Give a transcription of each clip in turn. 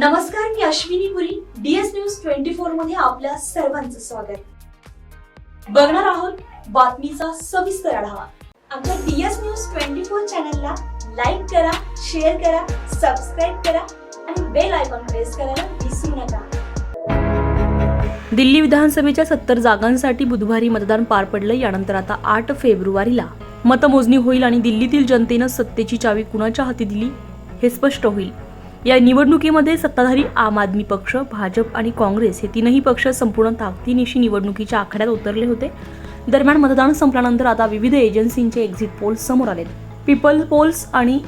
नमस्कार मी Ashwini Puri DS news twenty फोरमध्ये आपल्या सर्वांचं स्वागत. बघणार आहोत बातमीचा सविस्तर आढावा. आमच्या डीएस न्यूज ट्वेंटी फोर चॅनलला लाईक करा शेअर करा सबस्क्राईब करा आणि बेल आयकॉन प्रेस करायला विसरू नका. दिल्ली विधानसभेच्या सत्तर जागांसाठी बुधवारी मतदान पार पडलं यानंतर आता आठ फेब्रुवारीला. मतमोजणी होईल आणि दिल्लीतील जनतेनं सत्तेची चावी कुणाच्या हाती दिली हे स्पष्ट होईल. या निवडणुकीमध्ये सत्ताधारी आम आदमी पक्ष भाजप आणि काँग्रेस हे तीनही पक्ष संपूर्ण ताकदीनिशी निवडणुकीच्या आखाड्यात उतरले होते. दरम्यान मतदान संपल्यानंतर आता विविध एजन्सींचे एक्झिट पोल्स समोर आलेत. पीपल पोल्स आणि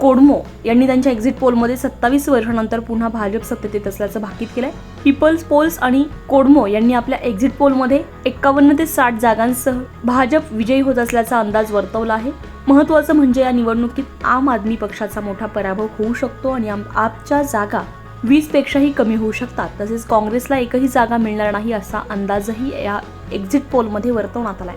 कोडमो यांनी त्यांच्या एक्झिट पोलमध्ये सत्तावीस वर्षानंतर पुन्हा भाजप सत्तेत येत असल्याचं भाकीत केलंय. पीपल्स पोल्स आणि कोडमो यांनी आपल्या एक्झिट पोलमध्ये एक्कावन्न ते साठ जागांसह भाजप विजयी होत असल्याचा अंदाज वर्तवला आहे. महत्त्वाचं म्हणजे या निवडणुकीत आम आदमी पक्षाचा मोठा पराभव होऊ शकतो आणि आपच्या जागा वीसपेक्षाही कमी होऊ शकतात. तसेच काँग्रेसला एकही जागा मिळणार नाही असा अंदाजही या एक्झिट पोलमध्ये वर्तवण्यात आलाय.